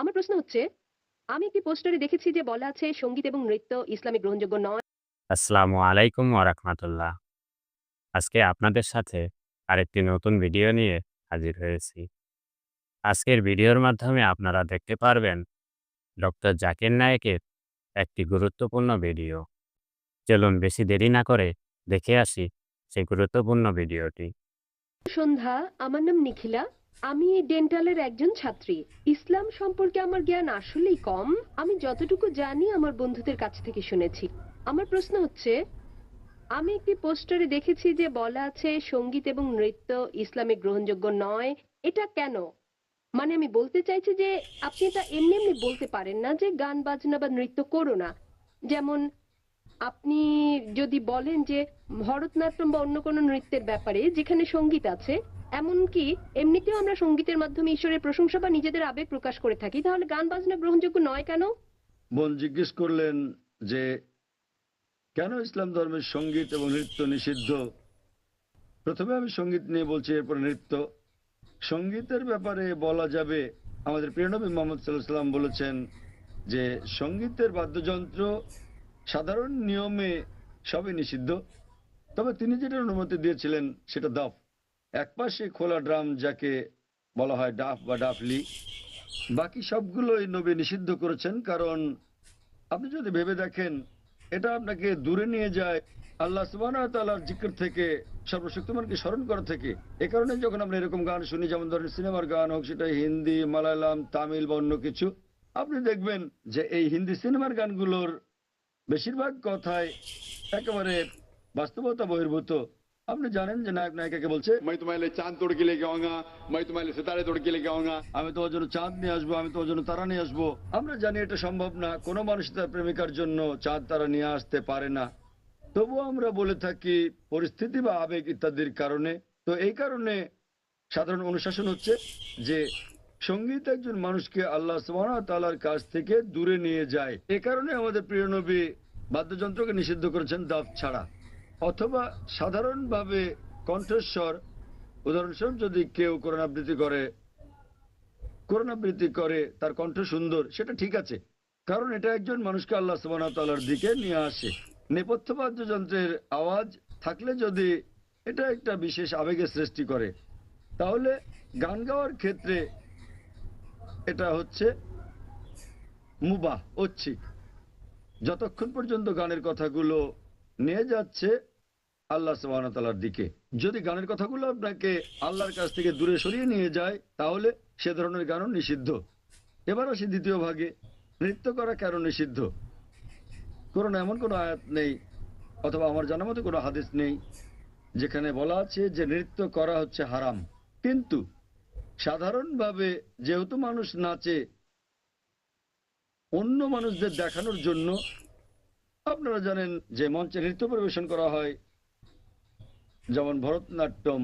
আমার প্রশ্ন হচ্ছে আমি একটি পোস্টারে দেখেছি যে বলা আছে সংগীত এবং নৃত্য ইসলামে গ্রহণযোগ্য নয়? আসসালামু আলাইকুম ওয়ারাহমাতুল্লাহ আজকে আপনাদের সাথে আরেকটি নতুন ভিডিও নিয়ে হাজির হয়েছি। আজকের ভিডিওর মাধ্যমে আপনারা দেখতে পারবেন ডক্টর জাকির নায়েকের একটি গুরুত্বপূর্ণ ভিডিও। চলুন বেশি দেরি না করে দেখে আসি সেই গুরুত্বপূর্ণ ভিডিওটি। সন্ধ্যা আমার নাম নিখিলা। আমি ডেন্টালের একজন ছাত্রী। ইসলাম সম্পর্কে আমার জ্ঞান আসলেই কম। আমি যতটুকু জানি আমার বন্ধুদের কাছ থেকে শুনেছি। আমার প্রশ্ন হচ্ছে, আমি একটি পোস্টারে দেখেছি যে বলা আছে, সংগীত এবং নৃত্য ইসলামে গ্রহণযোগ্য নয়। এটা কেন? মানে আমি বলতে চাইছি যে, আপনি এটা এমনি এমনি বলতে পারেন না যে গান, বাজনা বা নৃত্য করো না। যেমন, আপনি যদি বলেন যে ভরতনাট্যম বা অন্য কোনো নৃত্যের ব্যাপারে যেখানে সংগীত আছে এমনকি এমনিতেও আমরা সঙ্গীতের মাধ্যমে ঈশ্বরের প্রশংসা বা নিজেদের আবেগ প্রকাশ করে থাকি। তাহলে গান বাজনা গ্রহণযোগ্য নয় কেন? বোন জিজ্ঞেস করলেন যে, কেন ইসলাম ধর্মের সংগীত এবং নৃত্য নিষিদ্ধ? প্রথমে আমি সংগীত নিয়ে বলছি, এরপর নৃত্য। সঙ্গীতের ব্যাপারে বলা যাবে, আমাদের প্রিয়নবী মোহাম্মদ সাল্লাম বলেছেন যে, সঙ্গীতের বাদ্যযন্ত্র সাধারণ নিয়মে সবই নিষিদ্ধ। তবে তিনি যেটা অনুমতি দিয়েছিলেন, সেটা দাফ। একপাশে খোলা ড্রাম যাকে বলা হয় ডাফ বা ডাফলি বাকি সবগুলোই নবী নিষিদ্ধ করেছেন, কারণ আপনি যদি ভেবে দেখেন, এটা আপনাকে দূরে নিয়ে যায় আল্লাহ সুবাহর জিক্র থেকে, সর্বশক্তিমানকে স্মরণ করা থেকে। এ কারণে যখন আমরা এরকম গান শুনি, যেমন ধরেন সিনেমার গান হোক, সেটা হিন্দি, মালায়ালাম, তামিল বা অন্য কিছু, আপনি দেখবেন যে এই হিন্দি সিনেমার গানগুলোর বেশিরভাগ কথায় একেবারে বাস্তবতা বহির্ভূত। আপনি জানেন যে নায়ক নায়িকাকে বলছে मैं तुम्हारे लिए चांद तोड़ के लेके आऊंगा मैं तुम्हारे लिए सितारे तोड़ के लेके आऊंगा আমি তোমার জন্য চাঁদ নিয়ে আসবো আমি তোমার জন্য তারা নিয়ে আসবো আমরা জানি এটা সম্ভব না কোনো মানুষ তার প্রেমিকার জন্য চাঁদ তারা নিয়ে আসতে পারে না তবুও আমরা বলে থাকি পরিস্থিতি বা আবেগ ইত্যাদির কারণে তো এই কারণে সাধারণ অনুশাসন হচ্ছে যে সঙ্গীত একজন মানুষকে আল্লাহ তালার কাছ থেকে দূরে নিয়ে যায় এ কারণে আমাদের প্রিয় নবী বাদ্যযন্ত্রকে নিষিদ্ধ করেছেন দাফ ছাড়া অথবা সাধারণভাবে কণ্ঠস্বর। উদাহরণস্বরূপ যদি কেউ কোরআন আবৃত্তি করে কোরআন আবৃত্তি করে, তার কণ্ঠ সুন্দর, সেটা ঠিক আছে। কারণ এটা একজন মানুষকে আল্লাহ সুবাহতালার দিকে নিয়ে আসে। নেপথ্য বাদ্যযন্ত্রের আওয়াজ থাকলে যদি এটা একটা বিশেষ আবেগের সৃষ্টি করে, তাহলে গান গাওয়ার ক্ষেত্রে এটা হচ্ছে মুবা ঐচ্ছিক। যতক্ষণ পর্যন্ত গানের কথাগুলো নিয়ে যাচ্ছে আল্লাহ সুবাহতালার দিকে। যদি গানের কথাগুলো আপনাকে আল্লাহর কাছ থেকে দূরে সরিয়ে নিয়ে যায়, তাহলে সে ধরনের গানও নিষিদ্ধ। এবার আসি দ্বিতীয় ভাগে, নৃত্য করা কেন নিষিদ্ধ? কোনো এমন কোনো আয়াত নেই, অথবা আমার জানা মতো কোনো হাদিস নেই, যেখানে বলা আছে যে নৃত্য করা হচ্ছে হারাম। কিন্তু সাধারণভাবে যেহেতু মানুষ নাচে, অন্য মানুষদের দেখানোর জন্য, আপনারা জানেন যে মঞ্চে নৃত্য পরিবেশন করা হয় যেমন ভরতনাট্যম।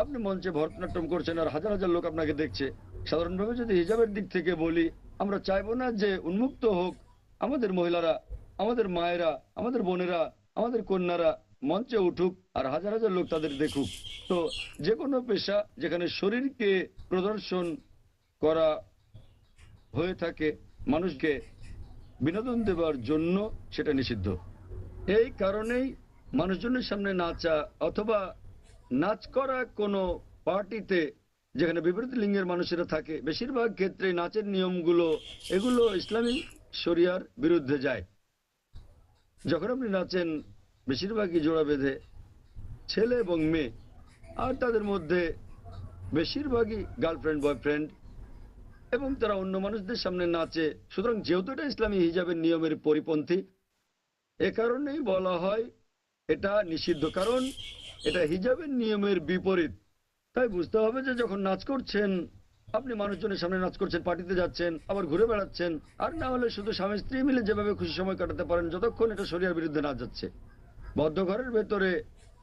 আপনি মঞ্চে ভরতনাট্যম করছেন আর হাজার হাজার লোক আপনাকে দেখছে। সাধারণভাবে যদি হিজাবের দিক থেকে বলি, আমরা চাইব না যে উন্মুক্ত হোক আমাদের মহিলারা, আমাদের মায়েরা, আমাদের বোনেরা, আমাদের কন্যারা মঞ্চে উঠুক আর হাজার হাজার লোক তাদের দেখুক। তো যে কোনো পেশা যেখানে শরীরকে প্রদর্শন করা হয়ে থাকে, মানুষকে বিনোদন দেওয়ার জন্য সেটা নিষিদ্ধ। এই কারণেই মানুষজনের সামনে নাচা অথবা নাচ করা কোনো পার্টিতে যেখানে বিপরীত লিঙ্গের মানুষেরা থাকে, বেশিরভাগ ক্ষেত্রে নাচের নিয়মগুলো, এগুলো ইসলামী শরিয়ার বিরুদ্ধে যায়। যখন আপনি নাচেন, বেশিরভাগই জোড়া বেঁধে ছেলে এবং মেয়ে, আর তাদের মধ্যে বেশিরভাগই গার্লফ্রেন্ড বয়ফ্রেন্ড এবং তারা অন্য মানুষদের সামনে নাচে। সুতরাং যেহেতু এটা ইসলামী হিজাবের নিয়মের পরিপন্থী, এ কারণেই বলা হয় এটা নিষিদ্ধ, কারণ এটা হিজাবের নিয়মের বিপরীত। তাই বুঝতে হবে যে যখন নাচ করছেন, আপনি মানুষজনের সামনে নাচ করছেন, পার্টিতে যাচ্ছেন, আবার ঘুরে বেড়াচ্ছেন, আর না হলে শুধু স্বামী স্ত্রী মিলে যেভাবে খুশি সময় কাটাতে পারেন, যতক্ষণ এটা শরিয়ার বিরুদ্ধে না যাচ্ছে। বদ্ধ ঘরের ভেতরে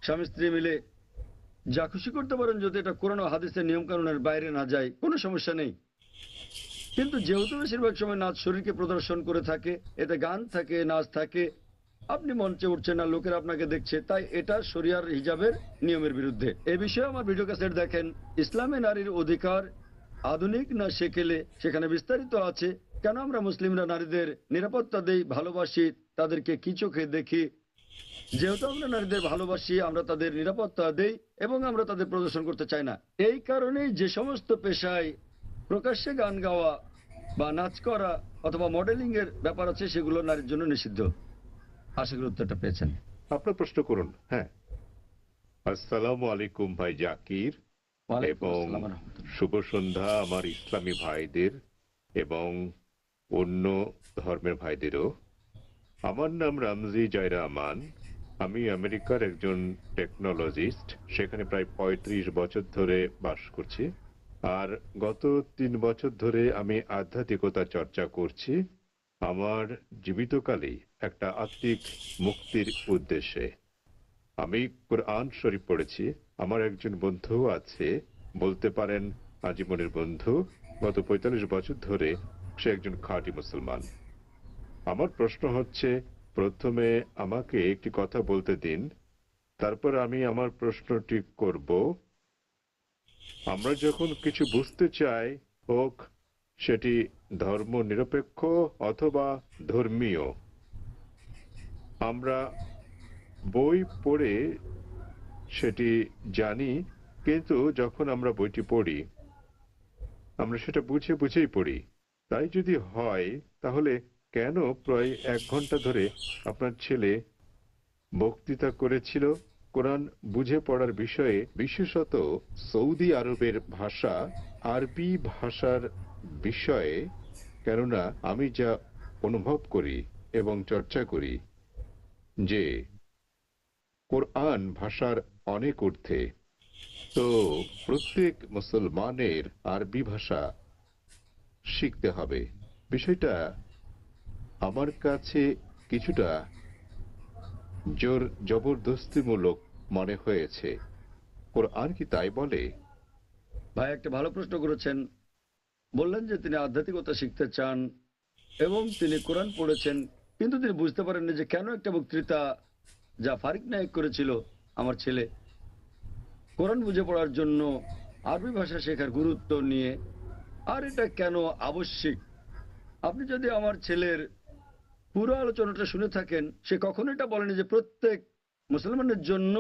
স্বামী স্ত্রী মিলে যা খুশি করতে পারেন, যদি এটা কোরআন হাদিসের নিয়ম কানুনের বাইরে না যায়, কোনো সমস্যা নেই। কিন্তু যেহেতু বেশিরভাগ সময় নাচ শরীরকে প্রদর্শন করে থাকে, এতে গান থাকে, নাচ থাকে আপনি মঞ্চে উঠছেন না লোকেরা আপনাকে দেখছে, তাই এটা শরিয়ার হিজাবের নিয়মের বিরুদ্ধে। এ বিষয়ে আমার ভিডিও ক্যাসেট দেখেন। ইসলামে নারীর অধিকার আধুনিক না সেকেলে? সেখানে বিস্তারিত আছে, কেন আমরা মুসলিমরা নারীদের নিরাপত্তা দেই, ভালোবাসি, তাদেরকে কি চোখে দেখি? যেহেতু আমরা নারীদের ভালোবাসি, আমরা তাদের নিরাপত্তা দেই এবং আমরা তাদের প্রদর্শন করতে চাই না। এই কারণেই যে সমস্ত পেশায় প্রকাশ্যে গান গাওয়া বা নাচ করা অথবা মডেলিং এর ব্যাপার আছে, সেগুলো নারীর জন্য নিষিদ্ধ। আশা করি উত্তরটা পেয়েছেন। আপনার প্রশ্ন করুন হ্যাঁ। আসসালামু আলাইকুম ভাই জাকির এবং। শুভ সন্ধ্যা আমার ইসলামী ভাইদের এবং অন্য ধর্মের ভাইদেরও। আমার নাম রামজি জয়রামান। আমি আমেরিকার একজন টেকনোলজিস্ট সেখানে প্রায় পঁয়ত্রিশ বছর ধরে বাস করছি। আর গত তিন বছর ধরে আমি আধ্যাত্মিকতা চর্চা করছি। আমার জীবিতকালেই একটা আত্মিক মুক্তির উদ্দেশ্যে। আমি কোরআন শরীফ পড়েছি। আমার একজন বন্ধু আছে। বলতে পারেন, আজীবনের বন্ধু। গত পঁয়তাল্লিশ বছর ধরে সে একজন খাঁটি মুসলমান। আমার প্রশ্ন হচ্ছে, প্রথমে আমাকে একটি কথা বলতে দিন, তারপর আমি আমার প্রশ্নটি করব। আমরা যখন কিছু বুঝতে চাই, হোক সেটি ধর্ম নিরপেক্ষ অথবা ধর্মীয়। আমরা বই পড়ে সেটি জানি, কিন্তু যখন আমরা বইটি পড়ি, আমরা সেটা বুঝে বুঝেই পড়ি। তাই যদি হয়, তাহলে কেন প্রায় এক ঘণ্টা ধরে আপনার ছেলে বক্তৃতা করেছিল? কোরআন বুঝে পড়ার বিষয়ে বিশেষত সৌদি আরবের ভাষা, আরবি ভাষার বিষয়ে, কেননা আমি যা অনুভব করি এবং চর্চা করি, যে কোরআন ভাষার অনেক ঊর্ধ্বে, তো প্রত্যেক মুসলমানের আরবি ভাষা শিখতে হবে। বিষয়টা আমার কাছে কিছুটা জোর জবরদস্তিমূলক মনে হয়েছে। কোরআন কি তাই বলে? ভাই, একটা ভালো প্রশ্ন করেছেন। বললেন যে তিনি আধ্যাত্মিকতা শিখতে চান এবং তিনি কোরআন পড়েছেন, কিন্তু তিনি বুঝতে পারেননি যে কেন একটা বক্তৃতা যা ফারিক নায়ক করেছিল আমার ছেলে, কোরআন বুঝে পড়ার জন্য আরবি ভাষা শেখার গুরুত্ব নিয়ে, আর এটা কেন আবশ্যিক? আপনি যদি আমার ছেলের পুরো আলোচনাটা শুনে থাকেন, সে কখনো এটা বলেনি যে প্রত্যেক মুসলমানের জন্য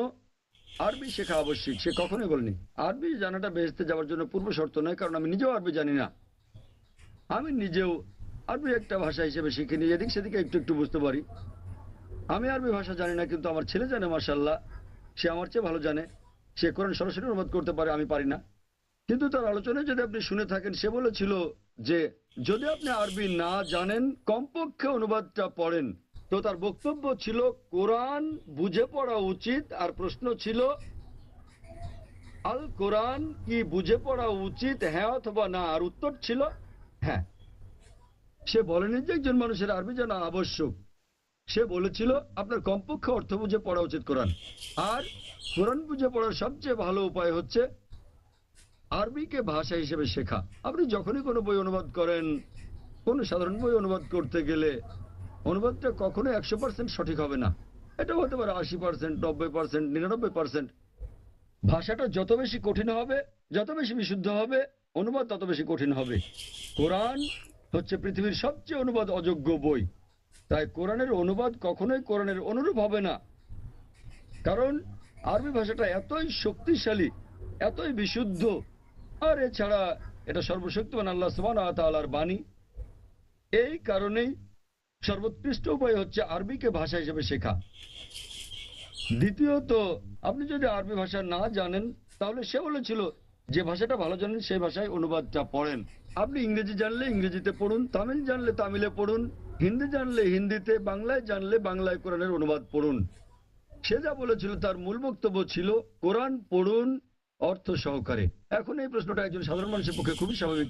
আরবি শেখা আবশ্যিক, সে কখনোই বলেনি। আরবি জানাটা বেহেস্তে যাওয়ার জন্য পূর্ব শর্ত নয়, কারণ আমি নিজেও আরবি জানি না। আমি নিজেও আরবি একটা ভাষা হিসেবে শিখে নিয়ে এদিক সেদিকে একটু একটু বুঝতে পারি। আমি আরবি ভাষা জানি না, কিন্তু আমার ছেলে জানে মাসাল্লাহ সে আমার চেয়ে ভালো জানে। সে কোরআন সরাসরি অনুবাদ করতে পারে, আমি পারি না। কিন্তু তার আলোচনায় যদি আপনি শুনে থাকেন, সে বলেছিল যে, যদি আপনি আরবি না জানেন, কমপক্ষে অনুবাদটা পড়েন। তো তার বক্তব্য ছিল, কোরআন বুঝে পড়া উচিত। আর প্রশ্ন ছিল, আল কোরআন কি বুঝে পড়া উচিত হ্যাঁ অথবা না? আর উত্তর ছিল হ্যাঁ। সে বলেনি যে একজন মানুষের আরবি জানা আবশ্যক। সে বলেছিল, আপনার কমপক্ষে অর্থ বুঝে পড়া উচিত কোরআন। আর কোরআন বুঝে পড়ার সবচেয়ে ভালো উপায় হচ্ছে আরবিকে ভাষা হিসেবে শেখা। আপনি যখনই কোনো বই অনুবাদ করেন, কোনো সাধারণ বই অনুবাদ করতে গেলে অনুবাদটা কখনো একশো পার্সেন্ট সঠিক হবে না। এটা হতে পারে আশি পার্সেন্ট নব্বই পার্সেন্ট নিরানব্বই পার্সেন্ট ভাষাটা যত বেশি কঠিন হবে, যত বেশি বিশুদ্ধ হবে অনুবাদ তত বেশি কঠিন হবে। কোরআন হচ্ছে পৃথিবীর সবচেয়ে অনুবাদ অযোগ্য বই। তাই কোরআনের অনুবাদ কখনোই কোরআনের অনুরূপ হবে না। কারণ আরবি ভাষাটা এতই শক্তিশালী, এতই বিশুদ্ধ, আর এছাড়া এটা সর্বশক্তিমান আল্লাহ সুবান তালার বাণী। এই কারণেই সর্বোৎকৃষ্ট উপায় হচ্ছে আরবিকে ভাষা হিসেবে শেখা। দ্বিতীয়ত, আপনি যদি আরবি ভাষা না জানেন, তাহলে সে বলেছিল যে ভাষাটা ভালো জানেন, সেই ভাষায় অনুবাদটা পড়েন। আপনি ইংরেজি জানলে ইংরেজিতে পড়ুন, তামিল জানলে তামিলে পড়ুন, হিন্দি জানলে হিন্দিতে, বাংলায় জানলে বাংলায় কোরআনের অনুবাদ পড়ুন। সে যা বলেছিল তার মূল বক্তব্য ছিল, কোরআন পড়ুন অর্থ সহকারে। এখন এই প্রশ্নটা একজন সাধারণ মানুষের পক্ষে খুবই স্বাভাবিক।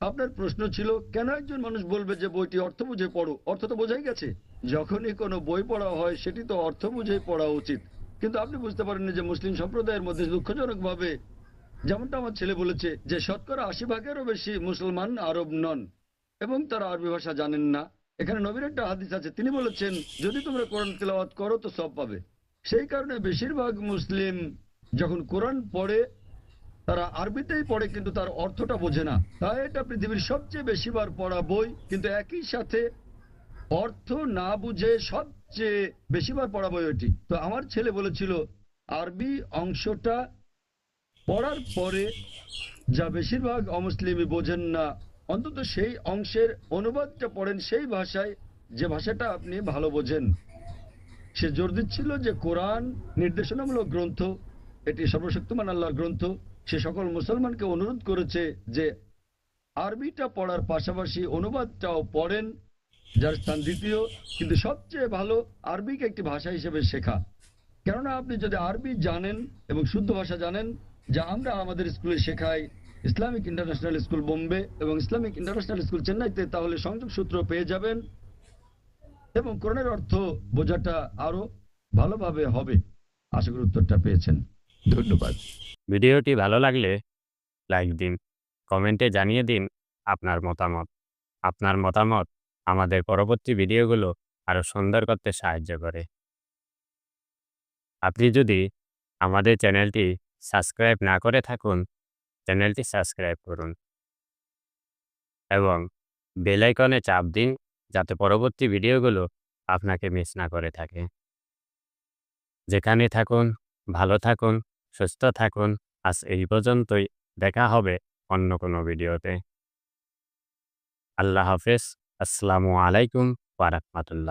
আপনার প্রশ্ন ছিল, কেন একজন মানুষ বলবে যে বইটি অর্থ বুঝে পড়ো? অর্থ তো বোঝাই গেছে। যখনই কোনো বই পড়া হয়, সেটি তো অর্থ বুঝেই পড়া উচিত। কিন্তু আপনি বুঝতে পারেননি যে মুসলিম সম্প্রদায়ের মধ্যে দুঃখজনকভাবে যেমনটা আমার ছেলে বলেছে যে, শতকরা আশি ভাগেরও বেশি মুসলমান আরব নন। এবং তারা আরবি ভাষা জানেন না। এখানে নবীর একটা হাদিস আছে। তিনি বলেছেন, যদি তোমরা কোরআন তেলাওয়াত করো তো সব পাবে। সেই কারণে বেশিরভাগ মুসলিম যখন কোরআন পড়ে, তারা আরবিতেই পড়ে, কিন্তু তার অর্থটা বোঝে না। তাই এটা পৃথিবীর সবচেয়ে বেশিবার পড়া বই, কিন্তু একই সাথে অর্থ না বুঝে সবচেয়ে বেশিবার পড়া বই ওটি তো আমার ছেলে বলেছিল, আরবি অংশটা পড়ার পরে যা বেশিরভাগ অমুসলিমই বোঝেন না, অন্তত সেই অংশের অনুবাদটা পড়েন সেই ভাষায় যে ভাষাটা আপনি ভালো বোঝেন। সে জোর দিচ্ছিল যে কোরআন নির্দেশনামূলক গ্রন্থ, এটি সর্বশক্তিমান আল্লাহর গ্রন্থ। সে সকল মুসলমানকে অনুরোধ করেছে যে আরবিটা পড়ার পাশাপাশি অনুবাদটাও পড়েন, যার স্থান দ্বিতীয়, কিন্তু সবচেয়ে ভালো আরবিকে একটি ভাষা হিসেবে শেখা। কেননা আপনি যদি আরবি জানেন এবং শুদ্ধ ভাষা জানেন যা আমরা আমাদের স্কুলে শেখাই। ইসলামিক ইন্টারন্যাশনাল স্কুল বোম্বে এবং ইসলামিক ইন্টারন্যাশনাল স্কুল চেন্নাইতে, তাহলে সংযোগ সূত্র পেয়ে যাবেন। এবং কোরআনের অর্থ বোঝাটা আরও ভালোভাবে হবে। আশা করি উত্তরটা পেয়েছেন। ধন্যবাদ। ভিডিওটি ভালো লাগলে লাইক দিন, কমেন্টে জানিয়ে দিন আপনার মতামত। আপনার মতামত আমাদের পরবর্তী ভিডিওগুলো আরও সুন্দর করতে সাহায্য করে। আপনি যদি আমাদের চ্যানেলটি সাবস্ক্রাইব না করে থাকুন, চ্যানেলটি সাবস্ক্রাইব করুন। এবং বেল আইকনে চাপ দিন, যাতে পরবর্তী ভিডিওগুলো আপনাকে মিস না করে থাকে। যেখানে থাকুন, ভালো থাকুন, সুস্থ থাকুন। আজ এই পর্যন্তই, দেখা হবে অন্য কোনো ভিডিওতে। আল্লাহ হাফেজ, আসসালামু আলাইকুম ওয়া রাহমাতুল্লাহ।